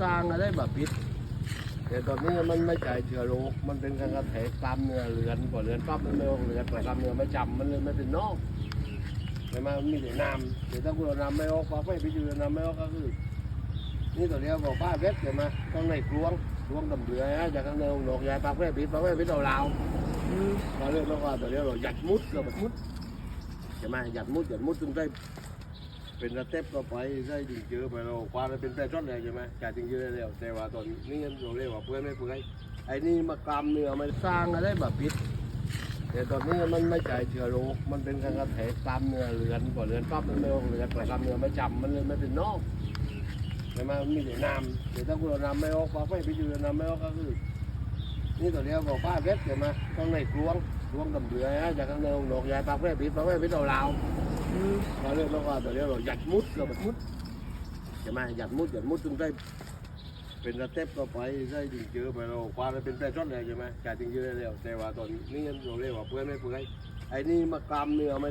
สร้างอะไรแบบพิษแต่ตอนนี้มันไม่จ่ายเชื้อโรค มันเป็นการกระแทกกล้ามเนื้อเลือนพอเลือนปั๊บมันไม่ออกเลือนพอกล้ามเนื้อไม่จำมันเลยไม่เป็นนอกใช่ไหมมันมีแต่น้ำเดี๋ยวถ้าคุณเอาน้ำไม่ออกปั๊บไม่ไปอยู่น้ำไม่ออกก็คือ นี่ตัวเนี้ยบอกป้าเวทใช่ไหมต้องในกลวงกลวงดำเรือฮะจากข้างในหนอกใหญ่ปากแม่ปิดปากแม่ปิดเอาลาวมาเรื่องแล้วก็ตัวเนี้ยเราหยัดมุดเราแบบมุดใช่ไหมหยัดมุดหยัดมุดจนได้ เป็นสเต็ปก็ไปได้จริงเจอไปเราความเป็นแปรช็อตเลยใช่ไหมจ่ายจริงเยอะแล้วแต่ว่าตอนนี้เราเรียกว่าเพื่อนไม่เพื่อนไอ้นี่มากรามเนื้อมันสร้างอะไรแบบพิษแต่ตอนนี้มันไม่จ่ายเชื้อโรคมันเป็นการกระแทกกล้ามเนื้อเลือนพอเลือนปั๊บมันไม่ออกเลือนพอกล้ามเนื้อไม่จำมันเลยไม่เป็นนอกใช่ไหมมันมีแต่น้ำเดี๋ยวถ้าคุณเอาน้ำไม่ออกปั๊บไม่ไปอยู่น้ำไม่ออกก็คือนี่ตัวเนี้ยบอกป้าเวทใช่ไหมต้องในกลวงกลวงดำเรือฮะจากข้างในหนอกใหญ่ปากแม่ปิดปากแม่ปิดเอาเลา วมาเรื่องแล้วก็ตัวเนี้ยเราหยัดมุดเราแบบมุดใช่ไหมหยัดมุดหยัดมุดจนได้เป็นสเต็ปก็ไปได้ดึงเจอไปเราความมันเป็นแปรช่อนเลยใช่ไหมการดึงเจอะแล้วแต่ว่าตอนนี้เราเรียกว่าเพื่อนไม่เพื่อนไอ้นี่มากรามเนื้อไม่